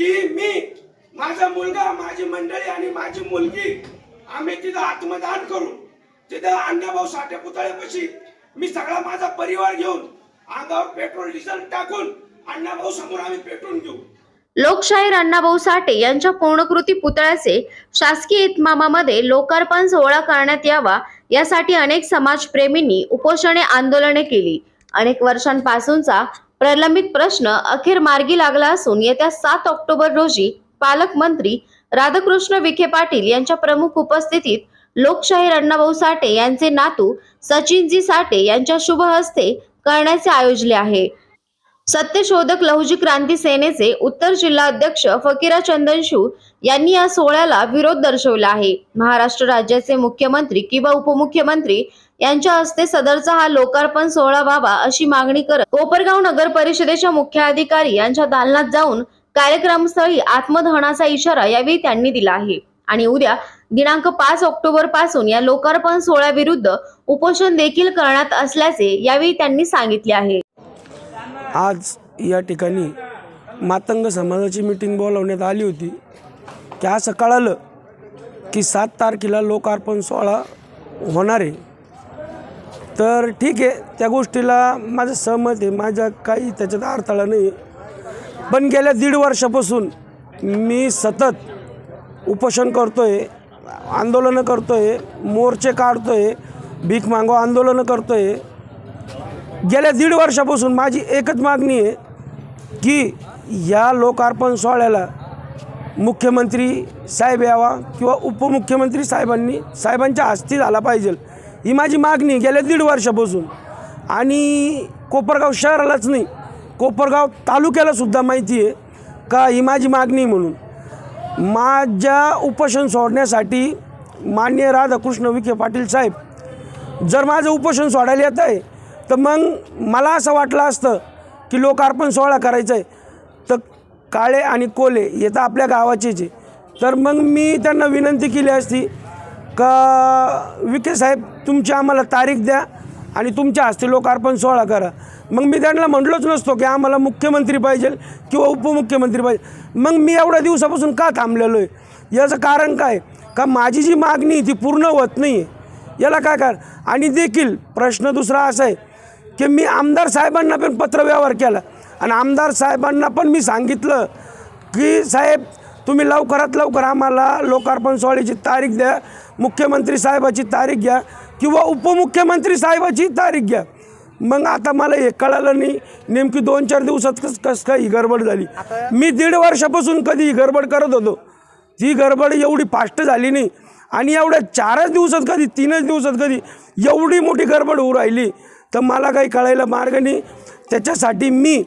की मी माझा मुलगा माझी मंडळी आणि माझी मुलगी आम्ही तिथं आत्मदान करू तिथं अण्णाभाऊ साठे पुतळ्यापाशी मी सगळा माझा परिवार घेऊन अंगावर पेट्रोल डिझेल टाकून अण्णाभाऊ समोर आम्ही पेटून घेऊ. लोकशाहीर अण्णाभाऊ साठे यांच्या पूर्णकृती पुतळ्याचे शासकीय इतमामामध्ये लोकार्पण सोहळा करण्यात यावा यासाठी अनेक समाजप्रेमींनी उपोषणे आंदोलने केली. अनेक वर्षांपासूनचा प्रलंबित प्रश्न अखेर मार्गी लागला असून येत्या सात ऑक्टोबर रोजी पालकमंत्री राधाकृष्ण विखे पाटील यांच्या प्रमुख उपस्थितीत लोकशाहीर अण्णाभाऊ साठे यांचे नातू सचिनजी साठे यांच्या शुभ हस्ते करण्याचे आयोजले आहे. सत्यशोधक लहुजी क्रांती सेनेचे उत्तर जिल्हा अध्यक्ष फकीरा चंदनशू यांनी या सोहळ्याला विरोध दर्शवला आहे. महाराष्ट्र राज्याचे मुख्यमंत्री किंवा उपमुख्यमंत्री यांच्या हस्ते सदरचा हा लोकार्पण सोहळा व्हावा अशी मागणी करत कोपरगाव नगर परिषदेच्या मुख्याधिकारी यांच्या दालनात जाऊन कार्यक्रमस्थळी आत्मदहनाचा इशारा यावेळी त्यांनी दिला आहे. आणि उद्या दिनांक पाच ऑक्टोबरपासून या लोकार्पण सोहळ्याविरुद्ध उपोषण देखील करण्यात असल्याचे यावेळी त्यांनी सांगितले आहे. आज या ठिकाणी मातंग समाजाची मीटिंग बोलावण्यात आली होती. की असं कळालं की सात तारखेला लोकार्पण सोहळा होणार आहे. तर ठीक आहे त्या गोष्टीला माझं सहमत आहे. माझ्या काही त्याच्यात अडथळा नाही. पण गेल्या दीड वर्षापासून मी सतत उपोषण करतो आहे आंदोलनं करतो आहे मोर्चे काढतो आहे भीक मागो आंदोलनं करतो आहे गेल्या दीड वर्षापासून माझी एकच मागणी आहे की या लोकार्पण सोहळ्याला मुख्यमंत्री साहेब यावा किंवा उपमुख्यमंत्री साहेबांनी साहेबांच्या हस्ती झाला पाहिजे. ही माझी मागणी गेल्या दीड वर्षापासून. आणि कोपरगाव शहरालाच नाही कोपरगाव तालुक्यालासुद्धा माहिती आहे का ही माझी मागणी म्हणून. माझ्या उपोषण सोडण्यासाठी मान्य राधाकृष्ण विखे पाटील साहेब जर माझं उपोषण सोडायला येत आहे तर मग मला असं वाटलं असतं की लोकार्पण सोहळा करायचा आहे. तर काळे आणि कोले हे तर आपल्या गावाचेच आहे. तर मग मी त्यांना विनंती केली असती का विखे साहेब तुमची आम्हाला तारीख द्या आणि तुमच्या हस्ते लोकार्पण सोहळा करा. मग मी त्यांना म्हटलोच नसतो की आम्हाला मुख्यमंत्री पाहिजे किंवा उपमुख्यमंत्री पाहिजे. मग मी एवढ्या दिवसापासून का थांबलेलो आहे? याचं कारण काय? का माझी जी मागणी आहे ती पूर्ण होत नाही आहे. याला काय कारण? आणि देखील प्रश्न दुसरा असा आहे की मी आमदार साहेबांना पण पत्रव्यवहार केला. आणि आमदार साहेबांना पण मी सांगितलं की साहेब तुम्ही लवकरात लवकर आम्हाला लोकार्पण सोहळ्याची तारीख द्या मुख्यमंत्री साहेबाची तारीख घ्या किंवा उपमुख्यमंत्री साहेबाची तारीख घ्या. मग आता मला हे कळालं नाही नेमकी दोन चार दिवसात कस कसं काय ही गडबड झाली. मी दीड वर्षापासून कधी ही गडबड करत होतो. ती गडबड एवढी फास्ट झाली नाही. आणि एवढ्या चारच दिवसात कधी तीनच दिवसात कधी एवढी मोठी गडबड होऊ राहिली. तर मला काही कळायला मार्ग नाही. त्याच्यासाठी मी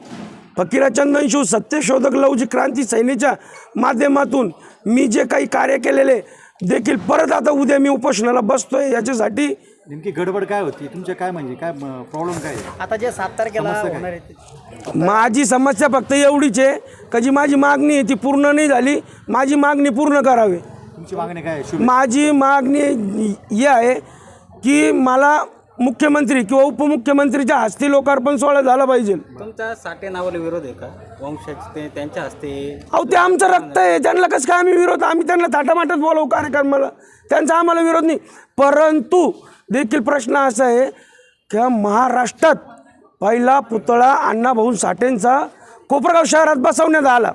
फकीरा चंदनशिव सत्यशोधक लवजी क्रांती सेनेच्या माध्यमातून मी जे काही कार्य केलेले देखील परत आता उद्या मी उपोषणाला बसतोय याच्यासाठी नेमकी गडबड काय होती? तुमच्या काय म्हणजे काय प्रॉब्लेम काय आहे? आता जे सात तारखेला? होणार आहे माझी समस्या फक्त एवढीच आहे का जी माझी मागणी आहे ती पूर्ण नाही झाली. माझी मागणी पूर्ण करावी. तुमची मागणी काय माझी मागणी ही आहे की मला मुख्यमंत्री किंवा उपमुख्यमंत्रीच्या हस्ते लोकार्पण सोहळा झाला पाहिजे. तुमचा साठे नावाला विरोध आहे का? वंशाचे ते त्यांच्या हस्ते अहो ते आमचं रक्त आहे. त्यांना कसं काय आम्ही विरोध आम्ही त्यांना थाटामाटात बोलवू कार्यक्रमाला. त्यांचा आम्हाला विरोध नाही. परंतु देखील प्रश्न असा आहे की महाराष्ट्रात पहिला पुतळा अण्णाभाऊ साठेंचा कोपरगाव शहरात बसवण्यात आला.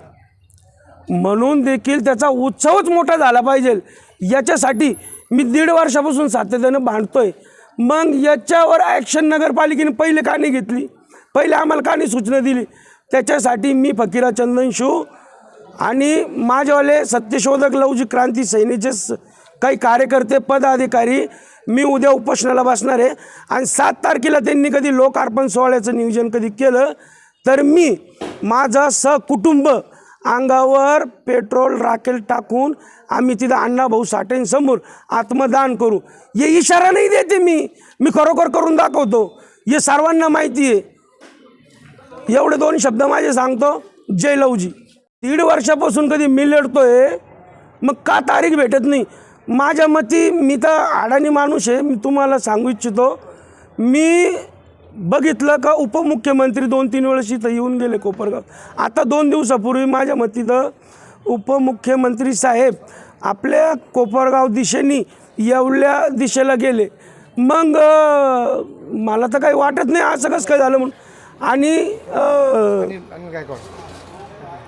म्हणून देखील त्याचा उत्सवच मोठा झाला पाहिजे. याच्यासाठी मी दीड वर्षापासून सातत्यानं भांडतोय. मग याच्यावर ॲक्शन नगरपालिकेने पहिले का नाही घेतली? पहिले आम्हाला का नाही सूचना दिली? त्याच्यासाठी मी फकीरा चंदनशू आणि माझ्यावाले सत्यशोधक लवजी क्रांती सैनेचे स- काही कार्यकर्ते पदाधिकारी मी उद्या उपोषणाला बसणार आहे. आणि सात तारखेला त्यांनी कधी लोकार्पण सोहळ्याचं नियोजन कधी केलं तर मी माझा सहकुटुंब अंगावर पेट्रोल राखेल टाकून आम्ही तिथं अण्णाभाऊ साठेंसमोर आत्मदान करू. हे इशारा नाही देते मी. मी खरोखर करून दाखवतो. हे सर्वांना माहिती आहे. एवढे दोन शब्द माझे सांगतो. जय लवजी. दीड वर्षापासून कधी मी लढतोय मग का तारीख भेटत नाही? माझ्या मती मी तर अडाणी माणूस आहे. मी तुम्हाला सांगू इच्छितो. मी बघितलं का उपमुख्यमंत्री दोन तीन वेळेस इथं येऊन गेले कोपरगाव. आता दोन दिवसापूर्वी माझ्या मतीनं उपमुख्यमंत्री साहेब आपल्या कोपरगाव दिशेनी येवल्या दिशेला गेले. मग मला तर काही वाटत नाही असं कसं काय झालं म्हणून. आणि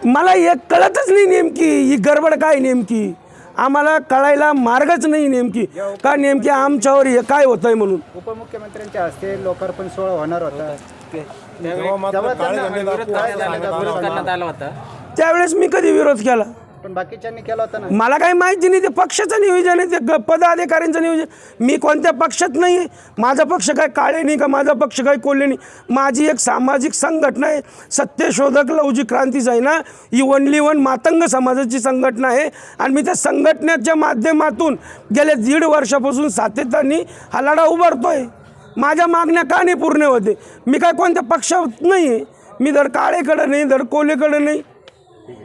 मला एक कळतच नाही नेमकी ही गडबड काय नेमकी? आम्हाला कळायला मार्गच नाही नेमकी. का नेमकी आमच्यावर हे काय होत आहे म्हणून? उपमुख्यमंत्र्यांच्या हस्ते लोकार्पण सोहळा होणार होता. त्यावेळी त्यांना विरोध करण्यात आला- विरोध करण्यात आला होता. त्यावेळेस मी कधी विरोध केला? पण बाकीच्यांनी केला होता ना. मला काही माहिती नाही ते पक्षाचं नियोजन आहे ते ग- पदाधिकाऱ्यांचं नियोजन. मी कोणत्या पक्षात नाही आहे? माझा पक्ष काय काळे नाही का? माझा पक्ष काय कोल्हे नाही? माझी एक सामाजिक संघटना आहे. सत्यशोधक लवजी क्रांतीच आहे ना? ही वनली वन मातंग समाजाची संघटना आहे. आणि मी त्या संघटनेच्या माध्यमातून गेल्या दीड वर्षापासून सातत्याने हा लढा उभारतोय. माझ्या मागण्या का नाही पूर्ण होते? मी काय कोणत्या पक्षात नाही आहे? मी धड काळेकडं नाही धड कोल्हेकडं नाही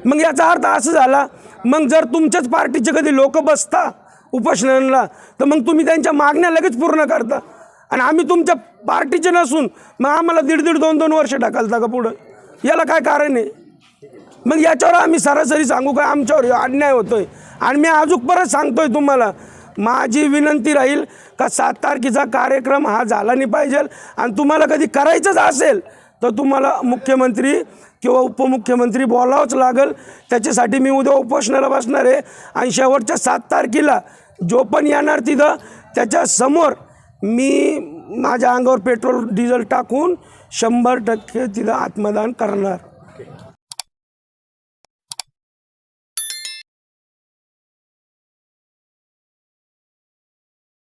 मग याचा अर्थ असं झाला मग जर तुमच्याच पार्टीचे कधी लोक बसता उपोषणाला तर मग तुम्ही त्यांच्या मागण्या लगेच पूर्ण करता. आणि आम्ही तुमच्या पार्टीचे नसून मग आम्हाला दीड दीड दोन दोन वर्ष टाकालता का पुढं? याला काय कारण आहे? मग याच्यावर आम्ही सरासरी सांगू का? आमच्यावर अन्याय होतोय. आणि मी अजून परत सांगतोय तुम्हाला माझी विनंती राहील का सात तारखेचा कार्यक्रम हा झाला नाही पाहिजे. आणि तुम्हाला कधी करायचंच असेल तर तुम्हाला मुख्यमंत्री किंवा उपमुख्यमंत्री बोलावंच लागेल त्याच्यासाठी मी उद्या उपोषणाला बसणार आहे. आणि शेवटच्या सात तारखेला जो पण येणार तिथं त्याच्यासमोर मी माझ्या अंगावर पेट्रोल डिझेल टाकून शंभर टक्के तिथं आत्मदान करणार.